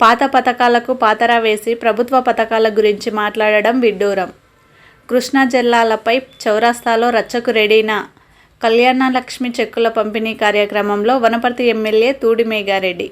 పాత పథకాలకు పాతరా వేసి ప్రభుత్వ పథకాల గురించి మాట్లాడడం విడ్డూరం. కృష్ణా జిల్లాలపై చౌరాస్తాలో రచ్చకు రెడీనా కళ్యాణలక్ష్మి చెక్కుల పంపిణీ కార్యక్రమంలో వనపర్తి ఎమ్మెల్యే తూడి మేఘారెడ్డి.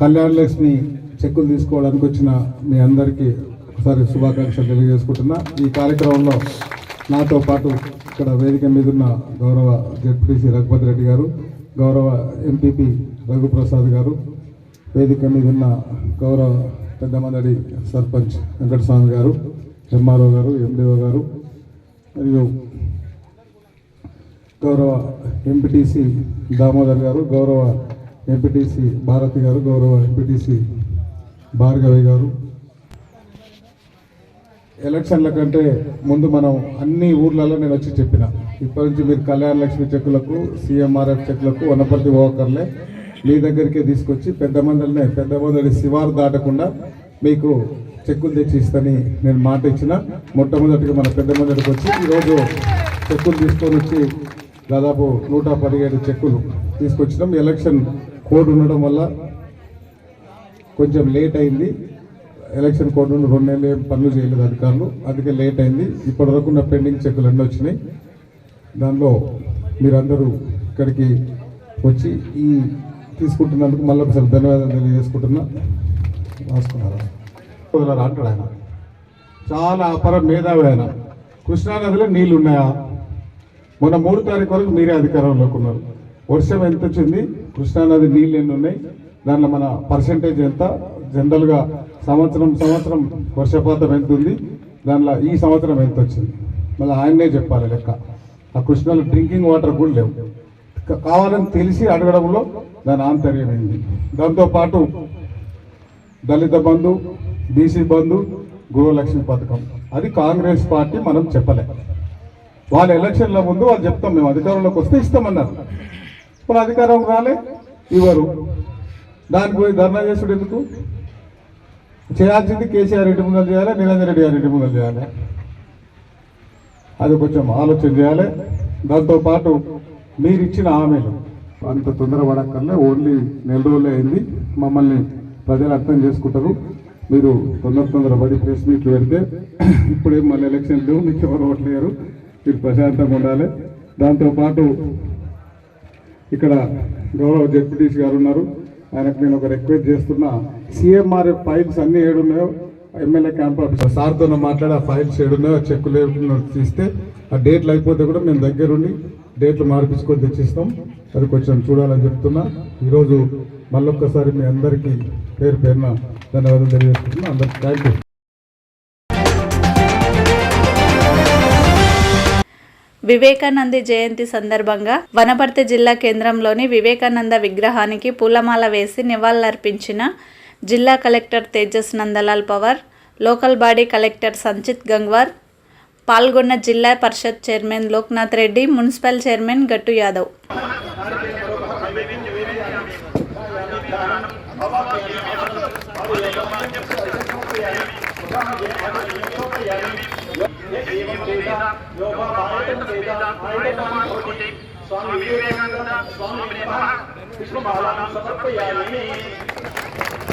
కళ్యాణలక్ష్మి చెక్కులు తీసుకోవడానికి వచ్చిన మీ అందరికీ ఒకసారి శుభాకాంక్షలు తెలియజేసుకుంటున్నా. ఈ కార్యక్రమంలో నాతో పాటు ఇక్కడ వేదిక మీద ఉన్న గౌరవ జడ్పీసీ రఘుపతి రెడ్డి గారు గౌరవ ఎంపీపీ రఘుప్రసాద్ గారు వేదిక మీద ఉన్న గౌరవ పెద్దమందడి సర్పంచ్ వెంకటస్వామి గారు ఎంఆర్ఓ గారు ఎండిఓ గారు మరియు గౌరవ ఎంపీటీసీ దామోదర్ గారు గౌరవ ఎంపీటీసీ భారతి గారు గౌరవ ఎంపీటీసీ భార్గవి గారు. ఎలక్షన్ల కంటే ముందు మనం అన్ని ఊర్లలో నేను వచ్చి చెప్పిన. ఇప్పటి నుంచి మీరు కళ్యాణ లక్ష్మి చెక్కులకు సీఎంఆర్ఎఫ్ చెక్కులకు వనపర్తి ఓకర్లే మీ దగ్గరికే తీసుకొచ్చి పెద్ద మందులనే పెద్ద మందలి శివారు దాటకుండా మీకు చెక్కులు తెచ్చి ఇస్తని నేను మాట ఇచ్చిన. మొట్టమొదటిగా మన పెద్ద మందడికి వచ్చి ఈరోజు చెక్కులు తీసుకొని వచ్చి దాదాపు నూట పదిహేడు చెక్కులు తీసుకొచ్చినాం. ఎలక్షన్ కోడ్ ఉండడం వల్ల కొంచెం లేట్ అయింది. ఎలక్షన్ కోడ్ నుండి రెండు నెలలు ఏం పనులు చేయలేదు అధికారులు. అందుకే లేట్ అయింది. ఇప్పటివరకు ఉన్న పెండింగ్ చెక్కులు అన్నీ వచ్చినాయి. దానిలో మీరందరూ ఇక్కడికి వచ్చి ఈ తీసుకుంటున్నందుకు మళ్ళీ ఒకసారి ధన్యవాదాలు తెలియజేసుకుంటున్నా. రాసుకున్నారా? అంటాడు ఆయన. చాలా అపర మేధావి ఆయన. కృష్ణానదిలో నీళ్ళు ఉన్నాయా? మొన్న మూడు తారీఖు వరకు మీరే అధికారంలోకి ఉన్నారు. వర్షం ఎంత వచ్చింది? కృష్ణానది నీళ్ళు ఎన్ని ఉన్నాయి? దాంట్లో మన పర్సంటేజ్ ఎంత? జనరల్గా సంవత్సరం సంవత్సరం వర్షపాతం ఎంత ఉంది? దాంట్లో ఈ సంవత్సరం ఎంత వచ్చింది? మళ్ళీ ఆయన్నే చెప్పాలి లెక్క. ఆ కృష్ణలో డ్రింకింగ్ వాటర్ కూడా లేవు. కావాలని తెలిసి అడగడంలో దాని ఆంతర్యమైంది. దాంతోపాటు దళిత బంధు బీసీ బంధు గృహలక్ష్మి పథకం. అది కాంగ్రెస్ పార్టీ మనం చెప్పలే. వాళ్ళ ఎలక్షన్ల ముందు వాళ్ళు చెప్తాం మేము అధికారంలోకి వస్తే ఇస్తామన్నారు. ఇప్పుడు అధికారం రాలే ఇవ్వరు. దానికి పోయి ధర్నా చేసుడు ఎందుకు? చేయాల్సింది కేసీఆర్ రెడ్డి ముందలు చేయాలి నిరంజన్ రెడ్డి గారి రెడ్డి ముందలు చేయాలి? అది కొంచెం ఆలోచన చేయాలి. దాంతోపాటు మీరు ఇచ్చిన హామీలు. అంత తొందరపడక్కర్లే ఓన్లీ నెల రోజులే అయింది. మమ్మల్ని ప్రజలు అర్థం చేసుకుంటారు. మీరు తొందర తొందర పడి ప్రెస్ మీట్లు పెడితే ఇప్పుడే మళ్ళీ ఎలక్షన్ లేవు మీకు ఎవరు ఓట్లేరు మీరు ప్రశాంతంగా ఉండాలి. దాంతోపాటు ఇక్కడ గౌరవ జడ్పీటీసీ గారు ఉన్నారు. ఆయనకు నేను ఒక రిక్వెస్ట్ చేస్తున్నా. సీఎంఆర్ఎఫ్ ఫైల్స్ అన్నీ ఏడున్నాయో ఎమ్మెల్యే క్యాంప్ ఆఫీసర్ సార్తో మాట్లాడి ఆ ఫైల్స్ ఏడున్నాయో ఆ చెక్కులు ఏడున్నాయో తీస్తే ఆ డేట్లు అయిపోతే కూడా మేము దగ్గరుండి డేట్లు మార్పించుకొని తెచ్చిస్తాం. అది కొంచెం చూడాలని చెప్తున్నా. ఈరోజు మళ్ళొక్కసారి మీ అందరికీ పేరు పేరున ధన్యవాదాలు తెలియజేస్తున్నా అందరికీ థ్యాంక్ యూ వివేకానంద జయంతి సందర్భంగా వనపర్తి జిల్లా కేంద్రంలోని వివేకానంద విగ్రహానికి పూలమాల వేసి నివాళులర్పించిన జిల్లా collector Tejas Nandlal Pawar local body collector Sanchit Gangwar పాల్గొన్న Zilla Parishad chairman Loknath Reddy municipal chairman Gattu Yadav Swamy Vivekananda Swami విష్ణుమాలను సమర్పయామి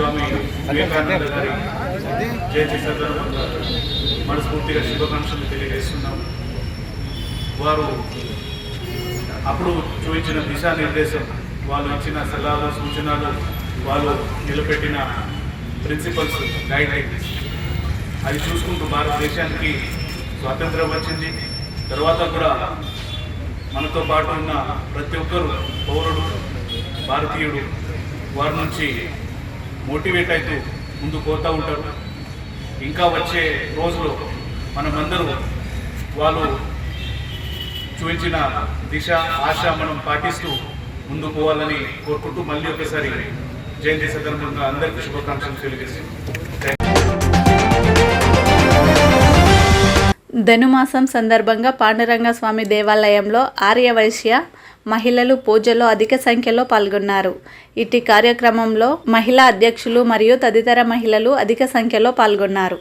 స్వామి వివేకానంద గారి జయంతి సందర్భంగా మనస్ఫూర్తిగా శుభాకాంక్షలు తెలియజేస్తున్నాం. వారు అప్పుడు చూపించిన దిశానిర్దేశం వాళ్ళు ఇచ్చిన సలహాలు సూచనలు వాళ్ళు నిలబెట్టిన ప్రిన్సిపల్స్ గైడ్ లైన్స్ అది చూసుకుంటూ భారతదేశానికి స్వాతంత్రం వచ్చింది. తర్వాత కూడా మనతో పాటు ఉన్న ప్రతి ఒక్కరు పౌరుడు భారతీయుడు వారి నుంచి మోటివేట్ అవుతూ ముందు పోతూ ఉంటారు. ఇంకా వచ్చే రోజులో మనమందరూ వాళ్ళు చూపించిన దిశ ఆశ మనం పాటిస్తూ ముందుకు పోవాలని కోరుకుంటూ మళ్ళీ ఒకసారి జయంతి సందర్భంగా అందరికీ శుభాకాంక్షలు తెలియజేస్తున్నాం ధనుమాసం సందర్భంగా పాండురంగ స్వామి దేవాలయంలో ఆర్యవైశ్య మహిళలు పూజలో అధిక సంఖ్యలో పాల్గొన్నారు. ఇటు కార్యక్రమంలో మహిళా అధ్యక్షులు మరియు తదితర మహిళలు అధిక సంఖ్యలో పాల్గొన్నారు.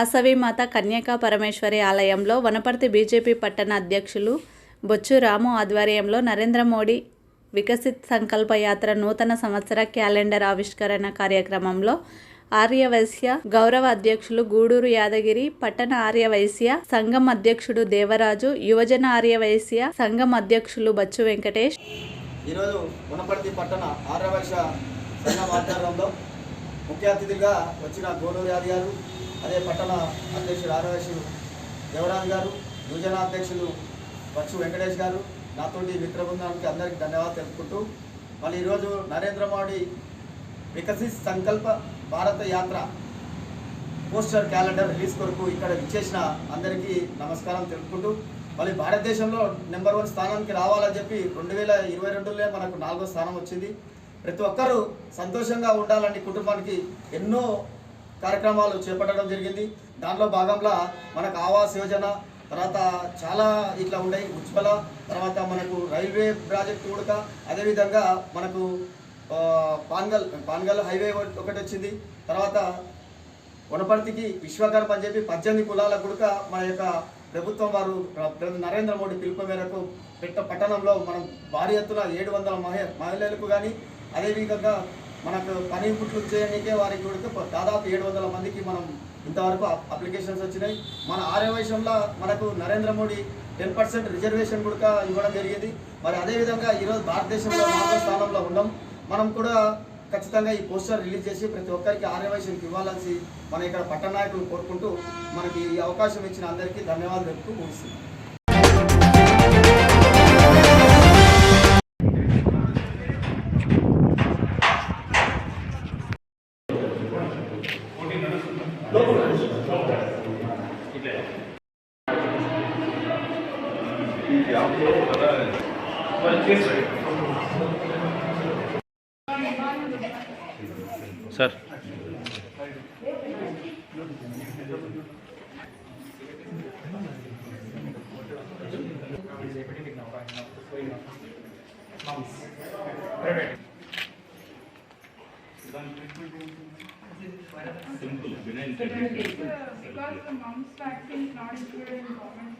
వాసవిమాత కన్యకా పరమేశ్వరి ఆలయంలో వనపర్తి బీజేపీ పట్టణ అధ్యక్షులు బొచ్చు రాము ఆధ్వర్యంలో నరేంద్ర మోడీ వికసిత్ సంకల్ప యాత్ర నూతన సంవత్సర క్యాలెండర్ ఆవిష్కరణ కార్యక్రమంలో ఆర్యవైశ్య గౌరవ అధ్యక్షులు గూడూరు యాదగిరి పట్టణ ఆర్యవైశ్య సంఘం అధ్యక్షుడు దేవరాజు యువజన ఆర్యవైశ్య సంఘం అధ్యక్షులు బచ్చు వెంకటేష్. ఈరోజు వనపర్తి పట్టణ ఆర్యవైశ్య సంఘం ఆధ్వర్యంలో ముఖ్య అతిథిగా వచ్చిన గోడూరు యాది గారు అదే పట్టణ అధ్యక్షుడు ఆరవేశుడు దేవరాజు గారు యువజన అధ్యక్షులు బచ్చు వెంకటేష్ గారు నాతోటి మిత్ర బృందానికి అందరికీ ధన్యవాదాలు తెలుపుకుంటూ మళ్ళీ ఈరోజు నరేంద్ర మోడీ వికసిత్ సంకల్ప భారత యాత్ర పోస్టర్ క్యాలెండర్ రిలీజ్ కొరకు ఇక్కడ విచ్చేసిన అందరికీ నమస్కారం తెలుపుకుంటూ మళ్ళీ భారతదేశంలో నెంబర్ వన్ స్థానానికి రావాలని చెప్పి రెండు వేల ఇరవై రెండులో మనకు నాలుగో స్థానం వచ్చింది. ప్రతి ఒక్కరూ సంతోషంగా ఉండాలని కుటుంబానికి ఎన్నో కార్యక్రమాలు చేపట్టడం జరిగింది. దాంట్లో భాగంలో మనకు ఆవాస్ యోజన తర్వాత చాలా ఇట్లా ఉన్నాయి. ఉజ్వల తర్వాత మనకు రైల్వే ప్రాజెక్ట్ ఉడక అదేవిధంగా మనకు పాన్గల్ పాన్గల్ హైవే ఒకటి వచ్చింది. తర్వాత వనపర్తికి విశ్వకర్మ అని చెప్పి పద్దెనిమిది కులాల గుడక మన యొక్క ప్రభుత్వం వారు నరేంద్ర మోడీ పిలుపు మేరకు పెట్ట పట్టణంలో మనం భారీ ఎత్తున ఏడు వందల మహిళలకు కానీ అదేవిధంగా మనకు పనిముట్లు చేయడానికే వారికి కూడా దాదాపు ఏడు వందల మందికి మనం ఇంతవరకు అప్లికేషన్స్ వచ్చినాయి. మన ఆర్యవైశ్యంలో మనకు Narendra Modi ten percent reservation కూడా ఇవ్వడం జరిగింది. మరి అదేవిధంగా ఈరోజు భారతదేశంలో నాలుగో స్థానంలో ఉన్నాం. మనం కూడా ఖచ్చితంగా ఈ పోస్టర్ రిలీజ్ చేసి ప్రతి ఒక్కరికి ఆర్యవైశ్యంకి ఇవ్వాలని మన ఇక్కడ పట్టణ నాయకులు కోరుకుంటూ మనకి ఈ అవకాశం ఇచ్చిన అందరికీ ధన్యవాదాలు తెలుపుతూ ముగిస్తున్నాం. Sir Because the vaccine is not included in government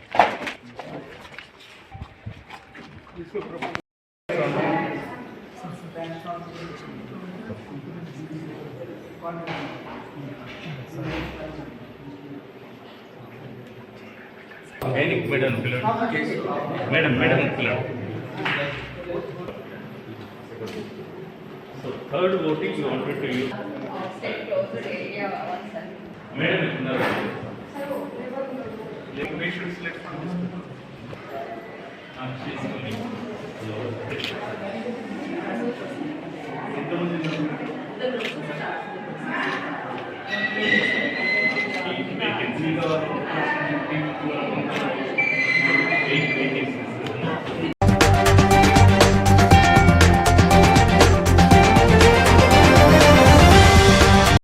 madam పిల్లలు మేడం మేడం పిల్లలు so third voting you wanted to use madam ఉన్నారు పేషెంట్స్ లెట్ ఎంతమంది